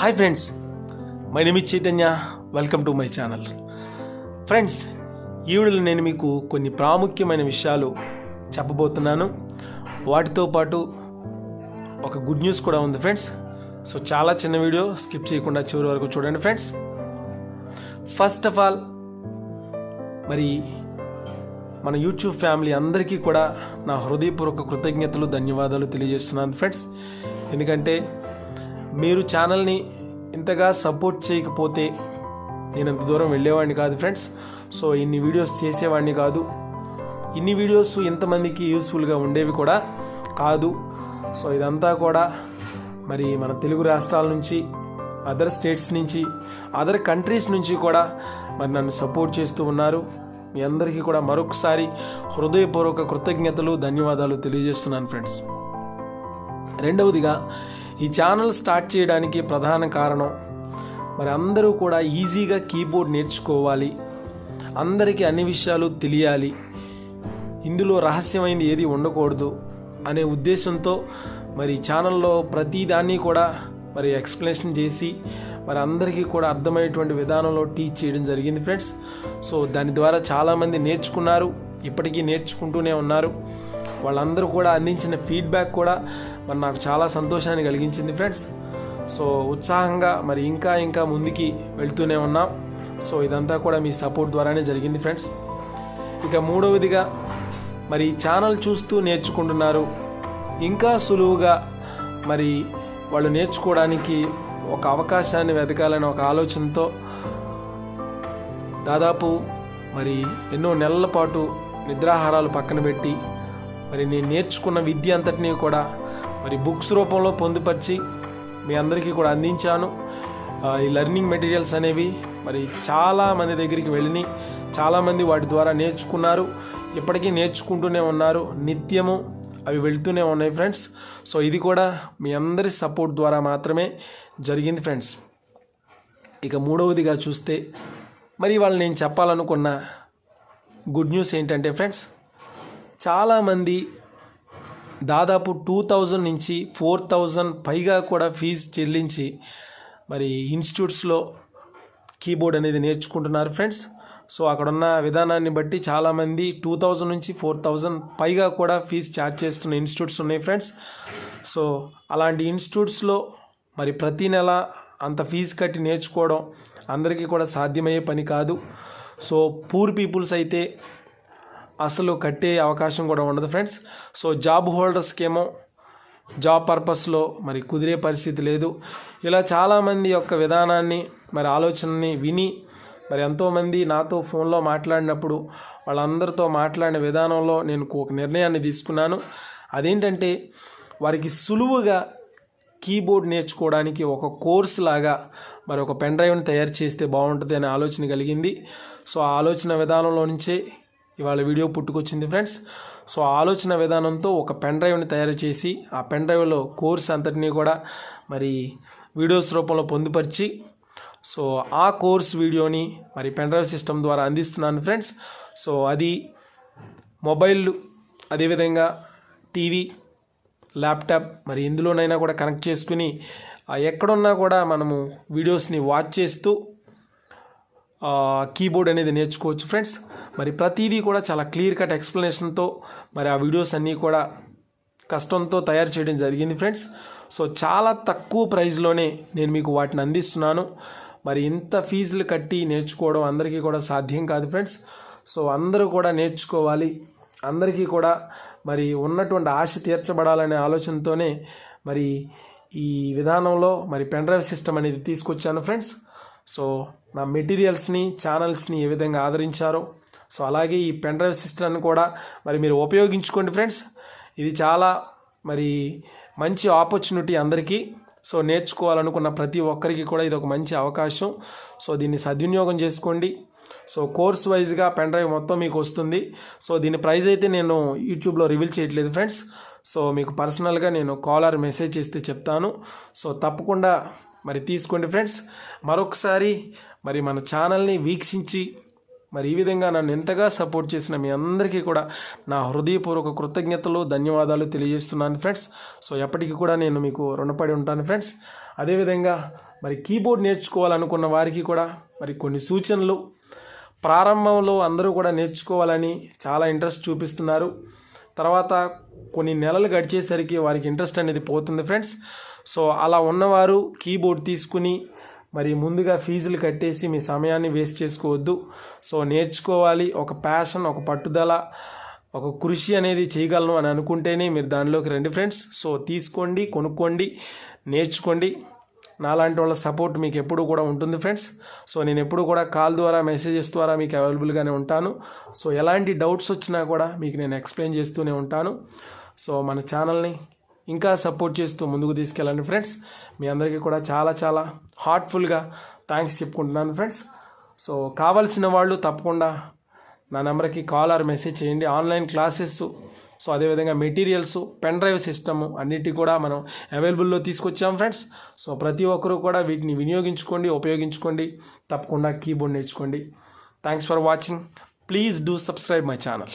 Hi friends my name Chaitanya welcome to my channel friends ఈ వీడియోలో నేను మీకు కొన్ని ప్రాముఖ్యమైన విషయాలు చెప్పబోతున్నాను. వాటితో పాటు ఒక గుడ్ న్యూస్ కూడా ఉంది ఫ్రెండ్స్ సో చాలా చిన్న వీడియో స్కిప్ చేయకుండా చివరి వరకు చూడండి ఫ్రెండ్స్ ఫస్ట్ ఆఫ్ ఆల్ మరి మన యూట్యూబ్ ఫ్యామిలీ అందరికీ కూడా నా హృదయపూర్వక కృతజ్ఞతలు ధన్యవాదాలు తెలియజేస్తున్నాను ఫ్రెండ్స్ ఎందుకంటే మీరు ఛానల్ని ఇంతగా సపోర్ట్ చేయకపోతే నేను అంత దూరం వెళ్ళేవాడిని కాదు ఫ్రెండ్స్. సో ఇన్ని వీడియోస్ చేసేవాడిని కాదు. ఇన్ని వీడియోస్ ఇంతమందికి యూస్ఫుల్గా ఉండేవి కూడా కాదు. సో ఇదంతా కూడా మరి మన తెలుగు రాష్ట్రాల నుంచి అదర్ స్టేట్స్ నుంచి అదర్ కంట్రీస్ నుంచి కూడా మరి నన్ను సపోర్ట్ చేస్తూ ఉన్నారు. మీ అందరికీ కూడా మరొకసారి హృదయపూర్వక కృతజ్ఞతలు ధన్యవాదాలు తెలియజేస్తున్నాను ఫ్రెండ్స్. రెండవదిగా ఈ ఛానల్ స్టార్ట్ చేయడానికి ప్రధాన కారణం మరి అందరూ కూడా ఈజీగా కీబోర్డ్ నేర్చుకోవాలి. అందరికీ అన్ని విషయాలు తెలియాలి. ఇందులో రహస్యమైంది ఏది ఉండకూడదు అనే ఉద్దేశంతో మరి ఛానల్లో ప్రతిదాన్ని కూడా మరి ఎక్స్ప్లెనేషన్ చేసి మరి అందరికీ కూడా అర్థమయ్యేటువంటి విధానంలో టీచ్ చేయడం జరిగింది ఫ్రెండ్స్ సో దాని ద్వారా చాలామంది నేర్చుకున్నారు. ఇప్పటికీ నేర్చుకుంటూనే ఉన్నారు. వాళ్ళందరూ కూడా అందించిన ఫీడ్బ్యాక్ కూడా మరి నాకు చాలా సంతోషాన్ని కలిగించింది ఫ్రెండ్స్ సో ఉత్సాహంగా మరి ఇంకా ఇంకా ముందుకి వెళ్తూనే ఉన్నాం. సో ఇదంతా కూడా మీ సపోర్ట్ ద్వారానే జరిగింది ఫ్రెండ్స్ ఇక మూడవదిగా మరి ఛానల్ చూస్తూ నేర్చుకుంటున్నారు. ఇంకా సులువుగా మరి వాళ్ళు నేర్చుకోవడానికి ఒక అవకాశాన్ని వెతకాలని ఒక ఆలోచనతో దాదాపు మరి ఎన్నో నెలల పాటు నిద్రాహారాలు పక్కన పెట్టి మరి నేను నేర్చుకున్న విద్య అంతటినీ కూడా మరి బుక్స్ రూపంలో పొందుపరిచి మీ అందరికీ కూడా అందించాను. ఈ లెర్నింగ్ మెటీరియల్స్ అనేవి మరి చాలా మంది దగ్గరికి వెళ్ళినాయి చాలామంది వాటి ద్వారా నేర్చుకున్నారు. ఇప్పటికీ నేర్చుకుంటూనే ఉన్నారు. నిత్యము అవి వెళ్తూనే ఉన్నాయి ఫ్రెండ్స్. సో ఇది కూడా మీ అందరి సపోర్ట్ ద్వారా మాత్రమే జరిగింది ఫ్రెండ్స్. ఇక మూడవదిగా చూస్తే మరి వాళ్ళు నేను చెప్పాలనుకున్న గుడ్ న్యూస్ ఏంటంటే ఫ్రెండ్స్ చాలామంది దాదాపు టూ థౌజండ్ నుంచి ఫోర్ థౌజండ్ పైగా కూడా ఫీజు చెల్లించి మరి ఇన్స్టిట్యూట్స్లో కీబోర్డ్ అనేది నేర్చుకుంటున్నారు ఫ్రెండ్స్. సో అక్కడ ఉన్న విధానాన్ని బట్టి చాలామంది టూ థౌజండ్ నుంచి ఫోర్ థౌజండ్ పైగా కూడా ఫీజు ఛార్జ్ చేస్తున్న ఇన్స్టిట్యూట్స్ ఉన్నాయి ఫ్రెండ్స్. సో అలాంటి ఇన్స్టిట్యూట్స్లో మరి ప్రతి నెల అంత ఫీజు కట్టి నేర్చుకోవడం అందరికీ కూడా సాధ్యమయ్యే పని కాదు. సో పూర్ పీపుల్స్ అయితే అసలు కట్టే అవకాశం కూడా ఉండదు ఫ్రెండ్స్. సో జాబ్ హోల్డర్స్కి ఏమో జాబ్ పర్పస్లో మరి కుదిరే పరిస్థితి లేదు. ఇలా చాలామంది యొక్క విధానాన్ని మరి ఆలోచనని విని మరి ఎంతోమంది నాతో ఫోన్లో మాట్లాడినప్పుడు వాళ్ళందరితో మాట్లాడిన విధానంలో నేను ఒక నిర్ణయాన్ని తీసుకున్నాను. అదేంటంటే వారికి సులువుగా కీబోర్డ్ నేర్చుకోవడానికి ఒక కోర్స్ లాగా మరి ఒక పెన్ డ్రైవ్ని తయారు చేస్తే బాగుంటుంది అనే ఆలోచన కలిగింది. సో ఆ ఆలోచన విధానంలో నుంచే ఇవాళ వీడియో పుట్టుకొచ్చింది ఫ్రెండ్స్. సో ఆలోచన విధానంతో ఒక పెన్ డ్రైవ్ని తయారు చేసి ఆ పెన్ డ్రైవ్లో కోర్స్ అంతటినీ కూడా మరి వీడియోస్ రూపంలో పొందుపరిచి సో ఆ కోర్స్ వీడియోని మరి పెన్ డ్రైవ్ సిస్టమ్ ద్వారా అందిస్తున్నాను ఫ్రెండ్స్. సో అది మొబైల్ అదేవిధంగా టీవీ ల్యాప్టాప్ మరి ఎందులోనైనా కూడా కనెక్ట్ చేసుకుని ఎక్కడున్నా కూడా మనము వీడియోస్ని వాచ్ చేస్తూ కీబోర్డ్ అనేది నేర్చుకోవచ్చు ఫ్రెండ్స్. మరి ప్రతిదీ కూడా చాలా క్లియర్ కట్ ఎక్స్ప్లెనేషన్తో మరి ఆ వీడియోస్ అన్నీ కూడా కష్టంతో తయారు చేయడం జరిగింది ఫ్రెండ్స్. సో చాలా తక్కువ ప్రైస్లోనే నేను మీకు వాటిని అందిస్తున్నాను. మరి ఇంత ఫీజులు కట్టి నేర్చుకోవడం అందరికీ కూడా సాధ్యం కాదు ఫ్రెండ్స్. సో అందరూ కూడా నేర్చుకోవాలి. అందరికీ కూడా మరి ఉన్నటువంటి ఆశ తీర్చబడాలనే ఆలోచనతోనే మరి ఈ విధానంలో మరి పెన్ డ్రైవ్ సిస్టమ్ అనేది తీసుకొచ్చాను ఫ్రెండ్స్. సో నా మెటీరియల్స్ని ఛానల్స్ని ఏ విధంగా ఆదరించారో సో అలాగే ఈ పెన్ డ్రైవ్ సిస్టమ్ని కూడా మరి మీరు ఉపయోగించుకోండి ఫ్రెండ్స్. ఇది చాలా మరి మంచి ఆపర్చునిటీ అందరికీ. సో నేర్చుకోవాలనుకున్న ప్రతి ఒక్కరికి కూడా ఇది ఒక మంచి అవకాశం. సో దీన్ని సద్వినియోగం చేసుకోండి. సో కోర్స్ వైజ్గా పెన్ డ్రైవ్ మొత్తం మీకు వస్తుంది. సో దీని ప్రైస్ అయితే నేను యూట్యూబ్లో రివీల్ చేయట్లేదు ఫ్రెండ్స్. సో మీకు పర్సనల్గా నేను కాలర్ మెసేజ్ చేస్తే చెప్తాను. సో తప్పకుండా మరి తీసుకోండి ఫ్రెండ్స్. మరొకసారి మరి మన ఛానల్ని వీక్షించి మరి ఈ విధంగా నన్ను ఎంతగా సపోర్ట్ చేసిన మీ అందరికీ కూడా నా హృదయపూర్వక కృతజ్ఞతలు ధన్యవాదాలు తెలియజేస్తున్నాను ఫ్రెండ్స్. సో ఎప్పటికీ కూడా నేను మీకు రుణపడి ఉంటాను ఫ్రెండ్స్. అదేవిధంగా మరి కీబోర్డ్ నేర్చుకోవాలనుకున్న వారికి కూడా మరి కొన్ని సూచనలు. ప్రారంభంలో అందరూ కూడా నేర్చుకోవాలని చాలా ఇంట్రెస్ట్ చూపిస్తున్నారు. తర్వాత కొన్ని నెలలు గడిచేసరికి వారికి ఇంట్రెస్ట్ అనేది పోతుంది ఫ్రెండ్స్. సో అలా ఉన్నవారు కీబోర్డ్ తీసుకుని మరి ముందుగా ఫీజులు కట్టేసి మీ సమయాన్ని వేస్ట్ చేసుకోవద్దు. సో నేర్చుకోవాలి. ఒక ప్యాషన్ ఒక పట్టుదల ఒక కృషి అనేది చేయగలను అని అనుకుంటేనే మీరు దానిలోకి రండి ఫ్రెండ్స్. సో తీసుకోండి కొనుక్కోండి నేర్చుకోండి. నాలాంటి వాళ్ళ సపోర్ట్ మీకు ఎప్పుడు కూడా ఉంటుంది ఫ్రెండ్స్. సో నేను ఎప్పుడు కూడా కాల్ ద్వారా మెసేజెస్ ద్వారా మీకు అవైలబుల్గానే ఉంటాను. సో ఎలాంటి డౌట్స్ వచ్చినా కూడా మీకు నేను ఎక్స్ప్లెయిన్ చేస్తూనే ఉంటాను. సో మన ఛానల్ని ఇంకా సపోర్ట్ చేస్తూ ముందుకు తీసుకెళ్ళండి ఫ్రెండ్స్ మీ అందరికీ కూడా చాలా చాలా హార్ట్ఫుల్గా థ్యాంక్స్ చెప్పుకుంటున్నాను ఫ్రెండ్స్ సో కావాల్సిన వాళ్ళు తప్పకుండా నా నెంబర్కి కాల్ ఆర్ మెసేజ్ చేయండి. ఆన్లైన్ క్లాసెస్ సో అదేవిధంగా మెటీరియల్స్ పెన్ డ్రైవ్ సిస్టము అన్నిటి కూడా మనం అవైలబుల్లో తీసుకొచ్చాం ఫ్రెండ్స్ సో ప్రతి ఒక్కరూ కూడా వీటిని వినియోగించుకోండి ఉపయోగించుకోండి తప్పకుండా కీబోర్డ్ నేర్చుకోండి. Thanks for watching please do subscribe my channel